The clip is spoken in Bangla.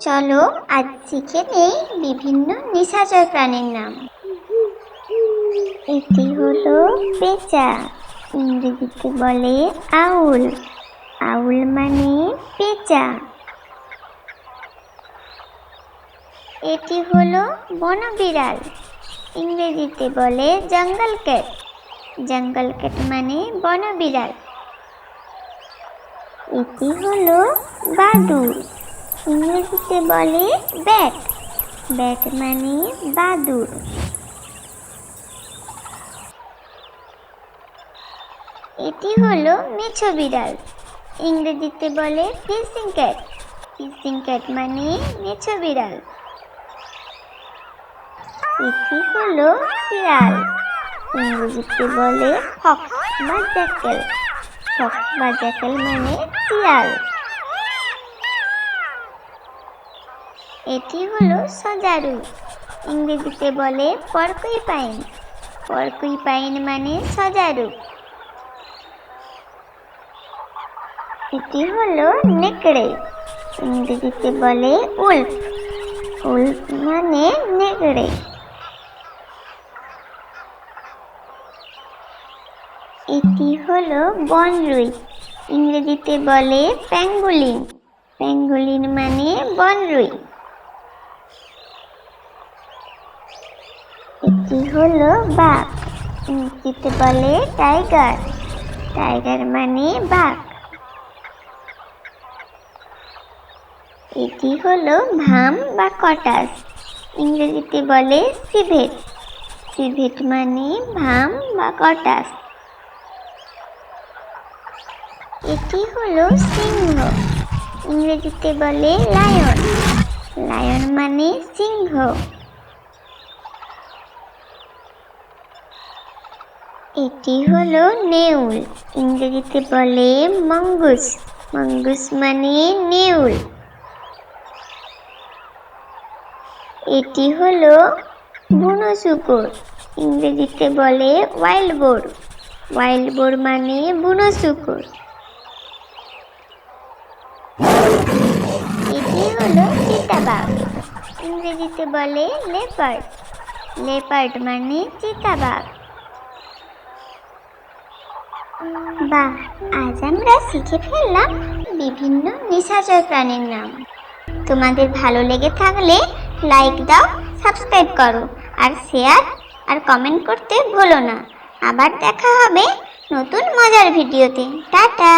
চলো আজ শিখে নেই বিভিন্ন নিশাচর প্রাণীর নাম। এটি হলো পেঁচা, ইংরেজিতে বলে আউল। আউল মানে পেঁচা। এটি হলো বনবিড়াল, ইংরেজিতে বলে জঙ্গল ক্যাট। জঙ্গল ক্যাট মানে বনবিড়াল। এটি হলো বাদুড়। ইংরেজিতে বলে ব্যাট। ব্যাট মানে বাদুড়। এটি হলো মেছো বিড়াল। ইংরেজিতে বলে ফিসিং ক্যাট। ফিশিং ক্যাট মানে মেছো বিড়াল। এটি হলো শিয়াল। ইংরেজিতে বলে ফক্স বা জ্যাকেল। ফক্স বা জ্যাকেল মানে শিয়াল। এটি হলো সজারু। ইংরেজিতে বলে পরকুই পাইন। পরকুই পাইন মানে সজারু। এটি হলো নেকড়ে। ইংরেজিতে বলে উল্ফ উল্ফ মানে নেকড়ে। এটি হলো বনরুই। ইংরেজিতে বলে প্যাঙ্গুলিন প্যাঙ্গুলিন মানে বনরুই। এটি হলো বাঘ। ইংরেজিতে বলে টাইগার টাইগার মানে বাঘ। এটি হলো ভাম বা কটাস ইংরেজিতে বলে সিভেট সিভেট মানে ভাম বা কটাস এটি হলো সিংহ। ইংরেজিতে বলে লায়ন লায়ন মানে সিংহ। এটি হলো নেউল, ইংরেজিতে বলে মঙ্গুস। মঙ্গুস মানে নেউল। এটি হলো বুনো শুকুর ইংরেজিতে বলে ওয়াইল্ড বোর। ওয়াইল্ড বোর মানে বুনো শুকুর এটি হলো চিতাবাঘ, ইংরেজিতে বলে লেপার্ড। লেপার্ড মানে চিতাবাঘ। বাহ আজ আমরা শিখে ফেললাম বিভিন্ন নিশাচর প্রাণীর নাম। তোমাদের ভালো লেগে থাকলে লাইক দাও সাবস্ক্রাইব করো, আর শেয়ার আর কমেন্ট করতে ভুলো না। আবার দেখা হবে নতুন মজার ভিডিওতে টাটা!